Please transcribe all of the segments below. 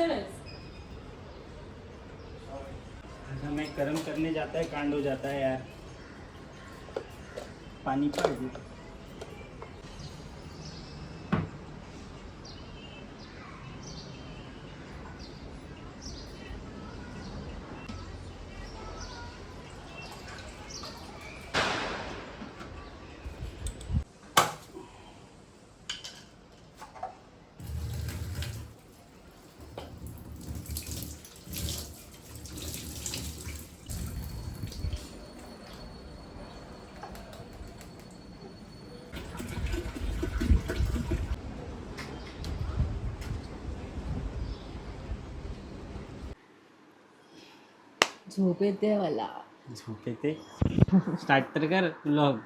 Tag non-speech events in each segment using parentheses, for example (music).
हुशारच हमें गर्म करने जाता है कांड हो जाता है यार। पानी पाहिजे झोप येते मला. झोप येते? स्टार्ट तर कर ब्लॉग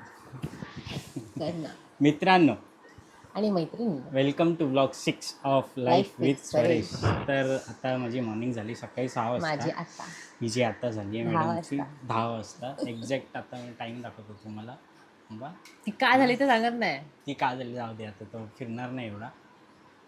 कर ना. मित्रांनो. आणि मैत्रिणी. Welcome to blog six of life with Suresh तर आता माझी मॉर्निंग झाली सकाळी सहा माझी वाजता आता. ही जी आता झाली आहे दहा मॅडमची वाजता. दहा वाजता. एक्झॅक्ट आता मी टाईम दाखवतो तुम्हाला. बा ती काय झाली ते सांगत नाही. ती का झाली जाऊ दे आता तो फिरणार नाही एवढा.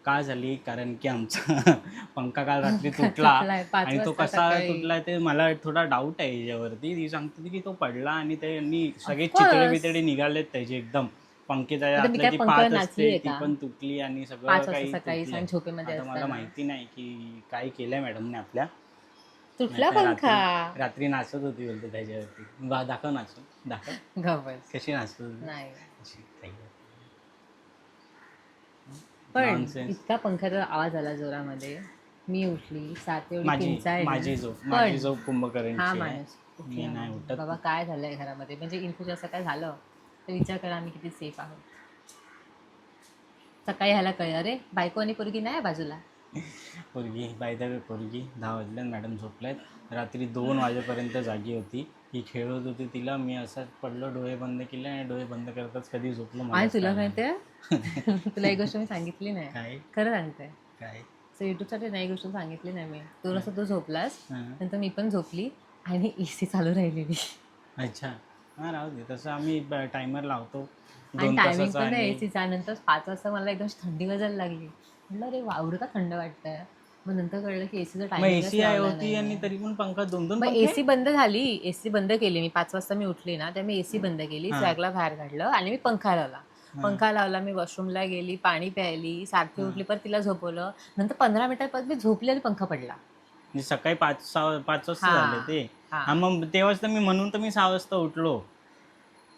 का झाली कारण की आमचा (laughs) पंखा काल रात्री (laughs) तुटला पाच आणि तो कसा. तुटला ते मला थोडा डाऊट आहे याच्यावरती. ती सांगते की तो पडला आणि त्यांनी सगळे. चितळे बितळे निघालेत त्याचे एकदम. पंखे त्याच्या असते नाचलीये ती का? पण तुटली आणि सगळं पाच काही मला. माहिती नाही की काय केलंय मॅडमने आपल्या. तुटला पंखा? रात्री- नाचत होती बोलते त्याच्यावरती. दाखव नाचून. दाखव. (laughs) कशी नाचत होती. पण Nonsense. इतका पंखाचा आवाज आला जोरामध्ये मी उठली सात एवढी माझी किंचाळली. माझी झोप पण माझी झोप कुंभकर्णची हा आहे. माणूस मी नाही. उठत बाबा काय झालंय घरामध्ये म्हणजे इन फ्युचर असं काय झालं तर विचार करा आम्ही किती सेफ आहोत सकाळी ह्याला कळलं अरे बायको आणि पोरगी नाही आहे बाजूला पोरगी बाय द वे पोरगी दहा वाजल्यात मॅडम झोपल्यात रात्री दोन वाजेपर्यंत जागी होती. ही खेळत होती तिला. मी असंच पडलो डोळे बंद केले आणि डोळे बंद करताच कधी झोपलो मलाच तुला माहितीये (laughs) तुला एक गोष्ट मी सांगितली नाही. काय? खरं सांगते. काय? सो युट्यूबसाठी नाही गोष्ट सांगितली नाही मी. तू असं तू झोपलास. नंतर मी पण झोपली आणि ए सी चालू राहिलेली. अच्छा. हां राहू दे. तसं आम्ही टायमर लावतो. टायमिंग पण आणि एसीचा नंतर पाच वाजता मला एकदम थंडी वाजायला लागली. म्हटलं अरे वावडं का थंड वाटतंय? मग नंतर कळलं की एसीचा मग एसी आहे होती आणि तरी पण पंखा दोन दोन मग? एसी बंद झाली. एसी बंद केली. मी पाच वाजता मी उठली ना त्यामुळे एसी बंद केली. स्वॅगला बाहेर काढलं आणि मी पंखा लावला. पंखा लावला मी वॉशरूमला गेली पाणी प्यायली सारखी उठली परत तिला झोपवलं. नंतर पंधरा मिनिटात मी झोपली आणि पंखा पडला. म्हणजे सकाळी पाच सहा पाच वाजता हां. झाले ते. हां. हा मग तेव्हाच तर मी म्हणून तर मी सहा वाजता उठलो.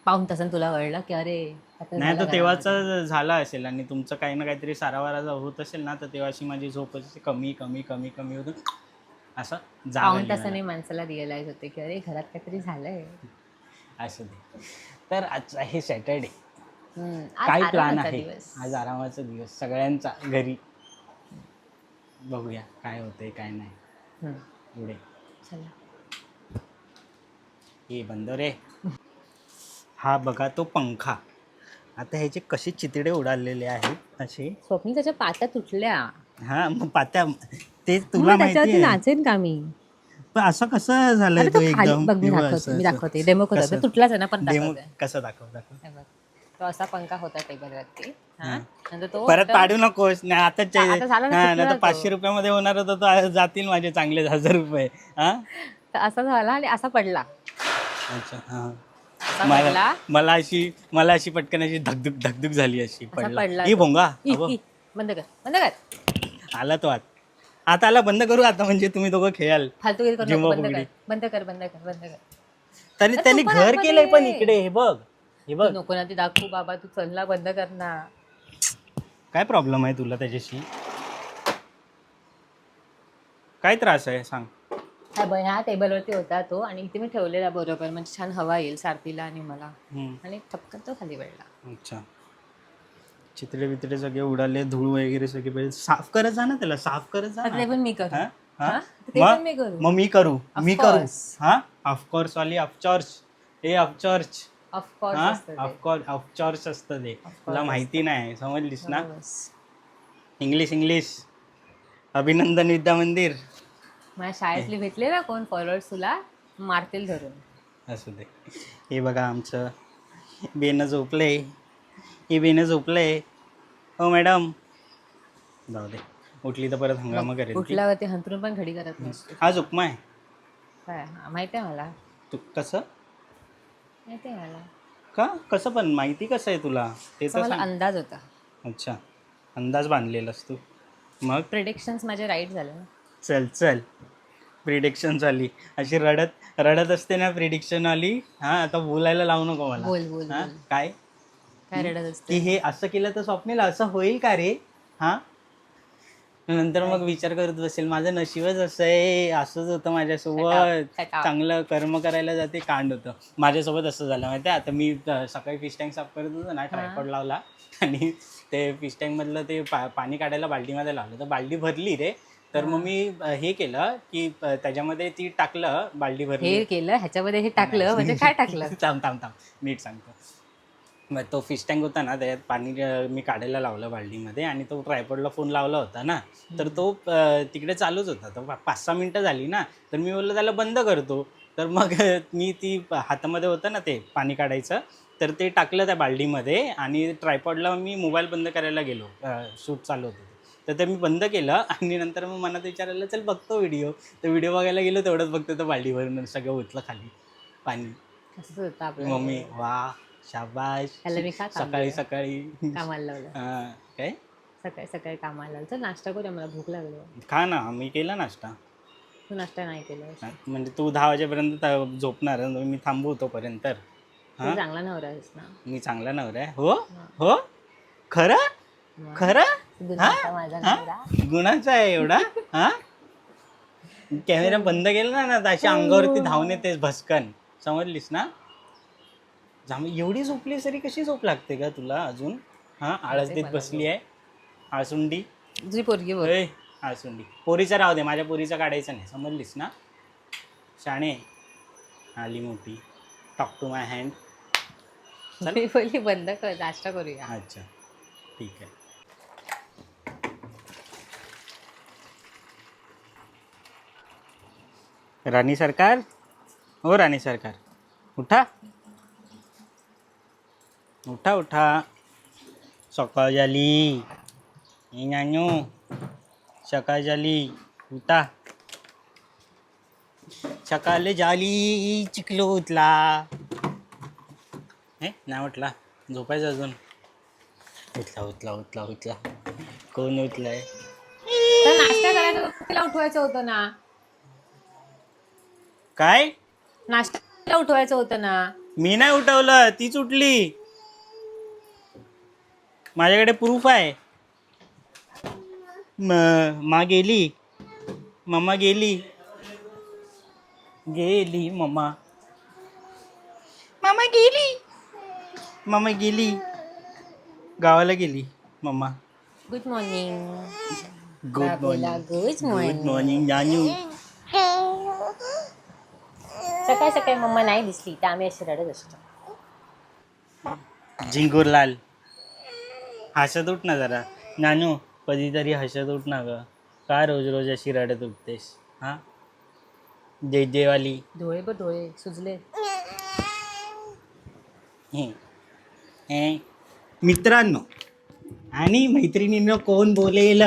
पाहून तसं तुला कळलं की अरे आता नाही झालं तर तेव्हाच घरामध्ये. झाला असेल आणि तुमचं काही ना काहीतरी सारावारा होत असेल ना तर तेव्हाची माझी झोप अशी कमी कमी कमी कमी होत असं जाग पाहून आली तासाने मला. माणसाला रिअलाइज होते की अरे घरात काहीतरी झालंय. असं ते तर आज आहे सॅटर्डे हम्म, आज काय प्लॅन आरामाचा आहे? दिवस. आज आरामाचा दिवस. सगळ्यांचा घरी. बघूया काय होतंय काय नाही. हम्म, पुढे. चला. हे बंद रे. हा बघा तो पंखा. आता ह्याचे कसे चितडे उडालेले आहेत असे. स्वप्नी त्याच्या पात्या तुटल्या. हा मग पात्या ते तुला मग माहिती त्याच्यावरती आहे. नाचेन का मी? पण असं कसं झालंय अरे तो तो खाली एकदम? बघ मी दाखवते असं- मी असं. दाखवते. डेमो करतो कसं? तुटलाच आहे ना पण दाखवते. कसं दाखव दाखव? हे बघ. तो असा पंखा होता टेबलवरती. हा. हा. नंतर तो परत एकदम- पाडू नकोस. नाही आता चे- आता झाला ना, हा, तुटला नाही तर. पाचशे रुपयामध्ये होणार होता तो आज जातील माझे चांगले हजार रुपये. हा? तर असा झाला आणि असा पडला. अच्छा हा. मला अशी मला अशी पटकन अशी धकधुक धकधुक झाली अशी पडला. पडला ही तो. भोंगा. इ- (laughs) अबो, इ. बंद कर. बंद कर. आला तो आत. आता आला बंद करू आता म्हणजे तुम्ही दोघं खेळाल. फालतू करू नको, जिम्मा बंद कर. फुगडी. बंद कर बंद कर बंद कर. तू त्यांनी पण घर आतमध्ये केलंय पण ये. इकडे हे बघ हे बघ. नको ना ती दाखवू बाबा तू चल ना बंद कर ना. काय प्रॉब्लेम आहे तुला त्याच्याशी? काय त्रास आहे सांग. हा ब- ह्या टेबलवरती होता तो आणि इथे मी ठेवलेला बरोबर म्हणजे छान हवा येईल सारथीला आणि मला. हम्म. आणि ठपकन तो खाली पडला. अच्छा. चितळे बितळे सगळे उडाले धूळ वगैरे सगळे पहिले साफ करत जा ना त्याला साफ करत जा ते ना. पण मी करू. हा? हा? हा? ते मग? पण मी करू. मग मी करू. Of मी करू. course. हा? ऑफकोर्स वाली ऑफचॉर्च ए ऑफचॉर्च हा? ऑफकोर्स ऑफकोर्स ऑफचॉर्च असतं ते. तुला माहिती नाही समजलीस ना? हो, इंग्लिश इंग्लिश अभिनंदन विद्या मंदिर. माझ्या शाळेतले भेटले ना कोण फॉलोअर्स तुला मारतील धरून. असू दे. हे बघा आमचं. बेनं झोपले. हे बेनं झोपले. हो मॅडम. जाऊ दे. उठली तर परत हंगामा करेल ती. उठल्यावरती हंतरून पण घडी करत नसतो. आज उपमा आहे काय? हा, माहिती आहे मला. तू कसं? माहिती आहे मला. का? कसं पण? माहिती कसं आहे तुला? ते तर मला सांग. अंदाज होता. अच्छा. अंदाज बांधलेलास तू. मग? प्रिडिक्शन्स माझे राईट झाले ना. चल चल. प्रिडिक्शन झाली. अशी रडत रडत असते ना प्रिडिक्शन आली. हा आता बोलायला लावू नको मला. बोल बोल हा बोल. काय? काय रडत असते की हे असं केलं तर स्वप्नील असं होईल का रे? हा? नंतर मग विचार करत बसेल. माझं नशीबच असं आहे. असंच होतं माझ्यासोबत. Shut up. चांगलं कर्म करायला जाते कांड होतं. माझ्यासोबत असं झालं. माहिती आता मी अं, सकाळी फिश टँक साफ करत होतो ना ट्रायपॉड लावला. आणि ते फिश टँकमधलं ते पा पाणी काढायला बाल्टीमध्ये लावलं. तर बाल्टी भरली रे. तर मग मी हे केलं की त्याच्यामध्ये ती टाकलं भरली हे केलं ह्याच्यामध्ये हे टाकलं म्हणजे काय टाकलं? (laughs) थांब थांब थांब. नीट सांगतो. मग तो फिश टँक होता ना त्याच्यात पाणी अं, मी काढायला लावलं बाल्डीमध्ये आणि तो ट्रायपॉडला फोन लावला होता ना. तर तो अं, तिकडे चालूच होता. तर पा- पाच सहा मिनटं झाली ना तर मी बोललो त्याला बंद करतो. तर मग अं, मी ती प- हातामध्ये होतं ना ते पाणी काढायचं तर ते टाकलं त्या बाल्डीमध्ये आणि ट्रायपॉडला मी मोबाईल बंद करायला गेलो शूट चालू होतं. तर ते मी बंद केलं (laughs) आणि नंतर मग मनात विचारायला चल बघतो व्हिडिओ. तर व्हिडिओ बघायला गेलो तेवढंच बघतो तर बाल्डीवरून सगळं उतलं खाली पाणी. होतं आपलं मम्मी वा शाबाश त्याला मी का काम सकाळी? सकाळी. कामाला लावलं? हा, काय? सकाळी सकाळी कामाला लावलं. नाश्ता करूया मला भूक लागली. खा ना मी केला नाश्ता. तू नाश्ता नाही केलं म्हणजे तू दहा वाजेपर्यंत झोपणार आणि मी थांबू तोपर्यंत तू चांगला नवरा आहेस ना? मी चांगला नवरा आहे. हो. हो? खरं? मग? खरं? गुन्ह्याचा माझा हा? नवरा. गुणाचा आहे एवढा? हा? कॅमेरा बंद केला ना तर अशी अंगावरती धावून येतेस भस्कन. समजलीस ना? जाम एवढी झोपली तरी कशी झोप लागते का तुला अजून? हा? आळस देत बसली आहे. आळसुंडी. तुझी पोरगी बोल होय आळसुंडी. पोरीचा राहू दे माझ्या पोरीचा काढायचा नाही. समजलीस ना? शाणे आली मोठी. टॉक टू माय हँड मी बोलली बंद कर नाश्ता करूया. अच्छा. ठीक आहे. राणी सरकार हो राणी सरकार. उठा. उठा उठा. सकाळ झाली. ए नानू सकाळ झाली. उठा. सकाळ झाली चिखलो उठला. हे नाही उठला. झोपायचं अजून. उठला उठला उठला उठला. कोण उठलाय? नाश्ता करायचं तिला उठवायचं होतं ना. काय? नाश्ता उठवायचं होतं ना. मी नाही उठवलं तीच उठली. माझ्याकडे प्रूफ आहे. म- मा गेली. मम्मा गेली. गेली मम्मा. मम्मा गेली. मम्मा गेली. गावाला गेली mamma. Good morning good good morning morning good morning जानू. सकाळी सकाळी मम्मा नाही दिसली तर आम्ही अशी रडत असतो. झिंगूरलाल हसत उठ ना जरा. नानू कधीतरी हसत उठ ना ग. का रोज रोज अशी रडत उठतेस? हा? जय जयवाली डोळे बघ डोळे सुजले. हे हे. मित्रांनो आणि मैत्रिणींनो कोण बोलेल?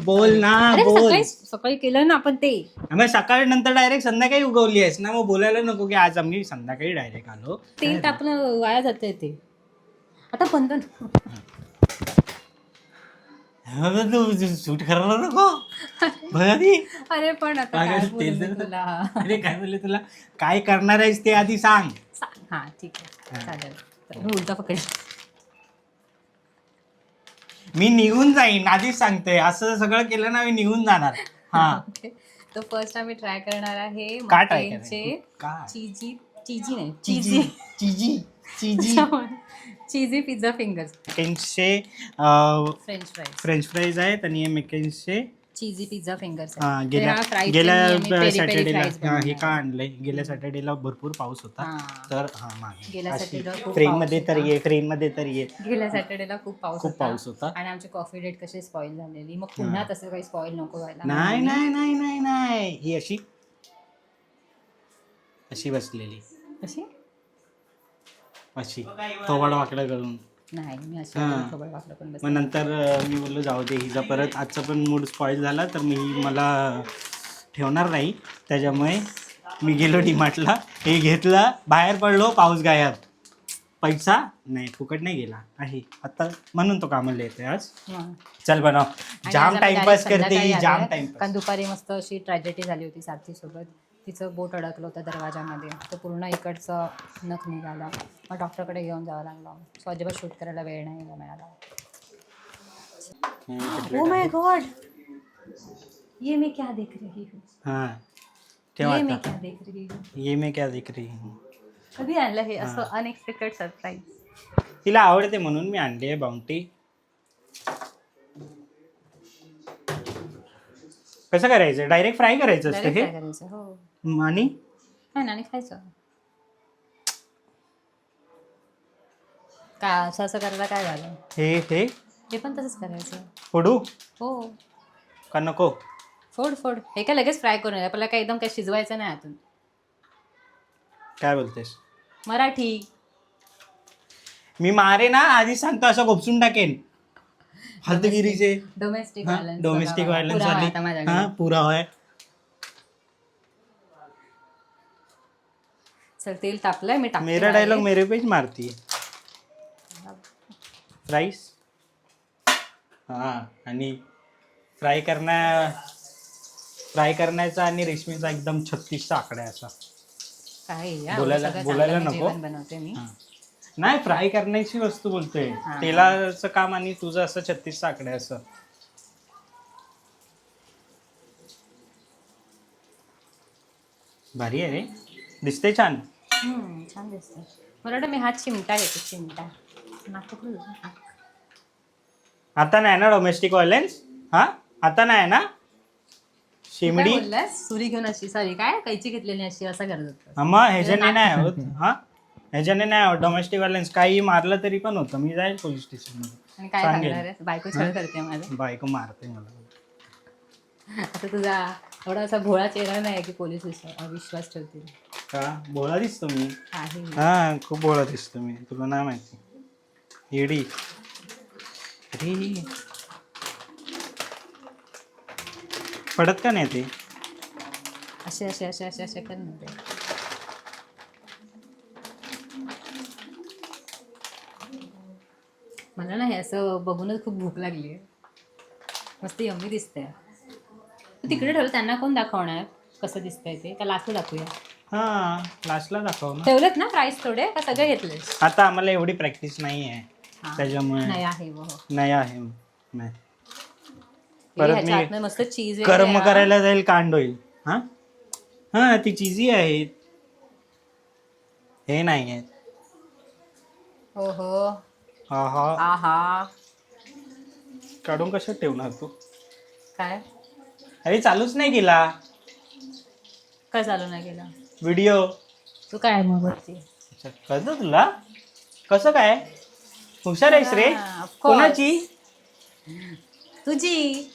बोल ना अरे बोल. सकाळी सकाळी केलं ना आपण ते. मग सकाळी नंतर डायरेक्ट संध्याकाळी उगवली आहेस ना मग बोलायला नको की आज आम्ही संध्याकाळी डायरेक्ट आलो. तेल टाकणं वाया जाते ते. आता बंद तू शूट करायला नको. अरे पण आता काय तेल बोलू मी तर- तुला? अरे काय बोलले तुला? काय करणार आहेस ते आधी सांग. सा- हा ठीक आहे. चालेल. तर मी उलटा पकडेल. मी निघून जाईन आधीच सांगते. असं सगळं केलं ना मी निघून जाणार. हा. ओके तर फर्स्ट आम्ही ट्राय करणार आहे चीजी चीजी नाही cheesy cheesy. Cheesy cheesy. (laughs) Cheesy pizza fingers मेकेन्सचे french fries french fries आहेत आणि हे मेकेन्सचे चीजी पिझ्झा फिंगर्स हा, गेल्या गेल्या सॅटर्डेला हे का आणलंय? गेल्या सॅटर्डेला भरपूर पाऊस होता. तर हा मागे. गेल्या अशी सॅटर्डेला खूप ट्रेन पाऊसमध्ये तर होता. ये ट्रेन मध्ये तर ये. गेल्या सॅटर्डेला खूप पाऊस खूप होता. पाऊस होता. आणि आमची कॉफी डेट कशी स्पॉइल झालेली. मग पुन्हा तसं काही स्पॉइल नको व्हायला. नाही नाही नाही नाही नाही. ही अशी अशी बसलेली. कशी अशी. थोबाड वाकडं करून नाही मी अशी हां. खबर वापरत पण बस मग नंतर अं, मी बोललो जाऊ दे हिचा परत (laughs) आजचा पण मूड स्पॉईल झाला तर मी मला ठेवणार नाही. त्याच्यामुळे मी गेलो डीमार्टला. हे घेतलं बाहेर पडलो पाऊस गायब. पैसा? नाही फुकट नाही गेला. आहे. आता म्हणून तो कामाला येतोय आज. चल बनव. आणि जाम आज आम्ही टाइमपास करते संध्याकाळी ही जाम आलोय. टाइमपास कारण दुपारी मस्त अशी ट्रॅजेडी झाली होती सारथी सोबत. तिचं बोट अडकलं होतं दरवाजामध्ये. तर पूर्ण इकडचं नख निघाला. मग डॉक्टरकडे घेऊन जावं लागलं. सो अजिबात शूट करायला वेळ नाही मिळाला ओ माय गॉड ये मैं क्या देख रही हूँ. हा ठेव ये मैं क्या देख रही हूँ. ये मी क्या दिख रही हूँ? कधी आणलं हे असं अनएक्सपेक्टेड सरप्राईज तिला आवडते म्हणून मी आणली आहे बाउंटी कसं करायचं? डायरेक्ट फ्राय करायचं असतं हे? करायचं हो. आणि? खायचं. काय असं असं करायला काय झालं? हे हे? हे पण तसंच करायचं. फोडू? हो. का नको? फोड फोड. हे काय लगेच फ्राय करून आपल्याला काय एकदम काय शिजवायचं नाही आतून काय बोलतेस? मराठी. मी मारे ना आधी सांगतो असं गोपसून टाकेन. हद्दगिरीचे डोमेस्टिक हा व्हायलन्स डोमेस्टिक व्हायलन्स आता वाली माझ्याकडे. हा पुरा होय चल तेल तापलंय मी टाकते मेरा. डायलॉग मेरे पे मारती राईस हा आणि फ्राय करण्या फ्राय करण्याचा आणि रेशमीचा एकदम छत्तीसचा आकडा आहे असा. काय या, बोलायला- सगळं बोलायला चांगलं नको? जेवण बनवते मी. हा. नाही फ्राय करण्याची वस्तू बोलतोय. तेलाचं काम आणि तुझं असं छत्तीसचा आकडा आहे असं. भारी आहे रे. दिसते छान. हम्म, छान दिसतंय. मला वाटतं मी हा चिमटा घेते चिमटा. आता नाही ना डोमेस्टिक व्हायलन्स हा? आता नाही ना? काय शिमडी? बोललास? सुरी घेऊन अशी सॉरी काय? कैची घेतलेली अशी असं करत होतं. हा, मग ह्याच्याने नाही होत. हा? ह्याच्याने नाही डोमेस्टिक व्हायलन्स काही मारलं तरी पण होतं. मी जाईल पोलीस स्टेशनमध्ये आणि काय सांगेल. सांगणार आहे बायको छळ करते माझं. बायको मारते मला. आता तुझा एवढा असा भोळा चेहरा नाही की पोलीस विश्वास विश्वास ठेवतील का? बोळा दिसतो मी. आहे. हा खूप बोळा दिसतो मी. तुला नाही माहिती. येडी. अरे पडत का नाही ते? असे असे असे असे असे कर मला ना हे असं बघूनच खूप भूक लागली आहे. मस्त यम्मी दिसतंय तू तिकडे ठेवलं त्यांना कोण दाखवणार? कसं दिसतंय ते? का लास्ट दाखवूया. हा लास्टला दाखव ना. ठेवलेत ना प्राईस थोडे? का सगळे घेतलेस? आता आम्हाला एवढी प्रॅक्टिस नाही आहे हा. त्याच्यामुळे. नाही आहे हो. नाही आहे. नाही. परत ह्याच्या मी आतमध्ये मस्त चीज कर्म करायला जाईल कांड होईल. हा? हा ती चिझी आहेत हे नाही आहेत हो हो. हा हा आहा. काढून कशात ठेवणार तू? काय? अरे चालूच नाही केला. काय चालू नाही केलं? व्हिडिओ. तू काय मग वरती? कळतं तुला? कसं काय? हुशार आहेस रे. हा, of course. कोणाची? तुझी.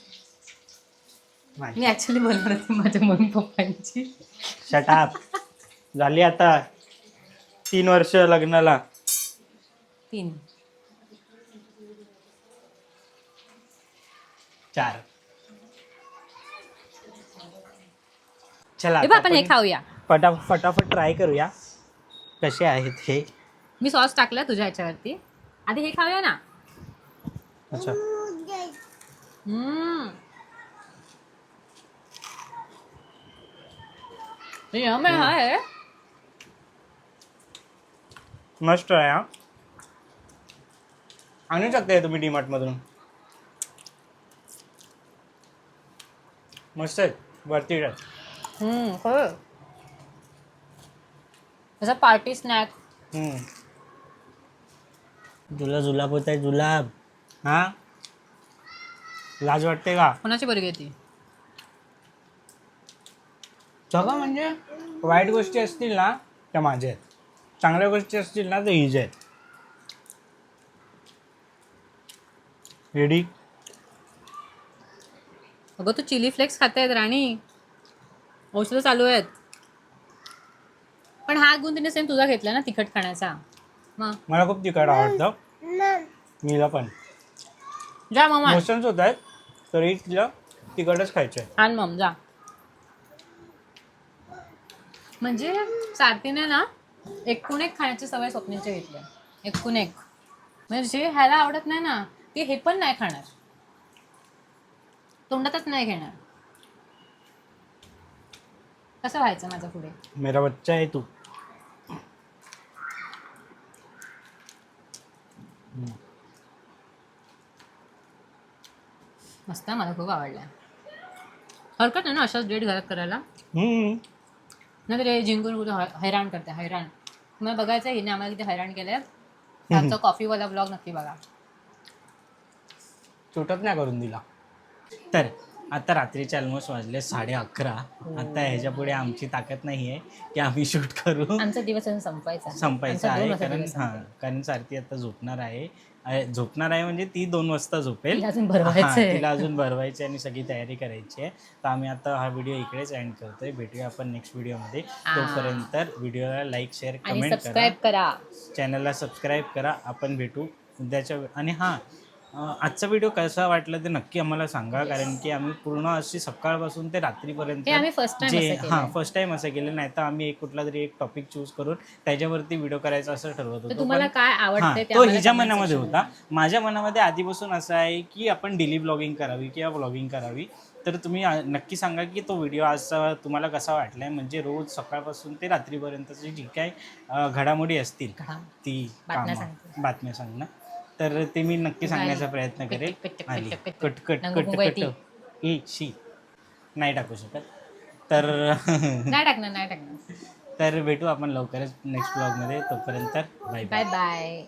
मी ऍक्च्युली बोलणार होते माझ्या मम्मी पप्पांची. शटाप झाली आता तीन वर्ष लग्नाला. तीन. चार. चला हे आता आपण हे आपण खाऊया. पटा फटाफट ट्राय करूया. कसे आहेत हे? मी सॉस टाकला तुझ्या ह्याच्यावरती. आधी हे खाऊया ना. अच्छा. हम्म. आहे हा हे. मस्त आहे हा. आणू शकता तुम्ही डीमार्ट मधून? मस्त आहे. वरती आहे. हम्म. जसा पार्टी स्नॅक हम्म. तुला जुलाब होत आहे जुलाब हा? लाज वाटते का? कोणाची बरी ती सगळं म्हणजे वाईट गोष्टी असतील ना त्या माझ्या आहेत. चांगल्या गोष्टी असतील ना तर हिज आहेत. रेडी अगं तू चिली फ्लेक्स खातायत राणी. औषधं चालू आहेत. पण हा गुण तिने सेम तुझा घेतला ना तिखट खाण्याचा. मग? मला खूप तिखट आवडतं. मीला पण. जा मम्मा मोशन्स होत आहेत तरी तिला तिकडच खायचं आहे आण मम जा. म्हणजे सारथीने ना एकूण एक खाण्याची सवय स्वप्नीची घेतली. एकूण एक. म्हणजे जे ह्याला आवडत नाही ना ते हे पण नाही खाणार. तोंडातच नाही घेणार. कसं व्हायचं माझं पुढे? मेरा बच्चा आहे तू. मस्त मला खूप आवडला. हरकत नाही ना अशाच डेट घरात करायला? हम्म. नाही तर हे जिंकून कुठं हैराण करते हैराण. तुम्हाला बघायचं हिने आम्हाला किती हैराण केलंय. आमचा कॉफीवाला ब्लॉग नक्की बघा. तुटत नाही करून दिला. तर आता रात्रीचे ऑलमोस्ट वाजले साडे अकरा. आता ह्याच्या पुढे आमची ताकद नाही आहे की आम्ही शूट करू. आमचा दिवस अजून संपायचा संपायचं दोन आहे कारण हां. कारण सारथी आता झोपणार आहे. झोपणार आहे म्हणजे ती दोन वाजता झोपेल. तिला अजून भरवायचं हां, आहे. तिला अजून भरवायची आणि सगळी तयारी करायची आहे. तर आम्ही आता हा व्हिडिओ इकडेच एंड करतोय. भेटूया आपण नेक्स्ट व्हिडिओमध्ये तोपर्यंत व्हिडिओला लाईक शेअर आणि कमेंट करा. सबस्क्राईब करा. चॅनलला सबस्क्राईब करा. आपण भेटू उद्याच्या आणि हां आजचा व्हिडिओ कसा वाटला ते नक्की आम्हाला सांगा कारण की आम्ही पूर्ण अशी सकाळपासून ते रात्रीपर्यंत हे आम्ही फर्स्ट टाइम जे असं हां केलं फर्स्ट टाइम असं केलं नाही तर आम्ही एक कुठला तरी एक टॉपिक चूज करून त्याच्यावरती व्हिडिओ करायचा असं ठरवत तर होतो तुम्हाला पण- काय हां, आवडते ते तो आम्हाला हिच्या comment मनामध्ये section होता. माझ्या मनामध्ये आधीपासून असं आहे की आपण डेली ब्लॉगिंग करावी किंवा ब्लॉगिंग करावी. तर तुम्ही आ- नक्की सांगा की तो व्हिडिओ आजचा तुम्हाला कसा वाटला आहे म्हणजे रोज सकाळपासून ते रात्रीपर्यंतची जी काय अ, घडामोडी असतील. ती बातम्या कामं, सांगते. बातम्या सांगणं. तर ते मी नक्की सांगण्याचा प्रयत्न करेल. कट, कट, आली कट, कट, कट. ए शी. नाही टाकू शकत. तर (laughs) नाही टाकणार नाही टाकणार. तर भेटू आपण लवकरच नेक्स्ट ब्लॉगमध्ये तोपर्यंत बाय बाय बाय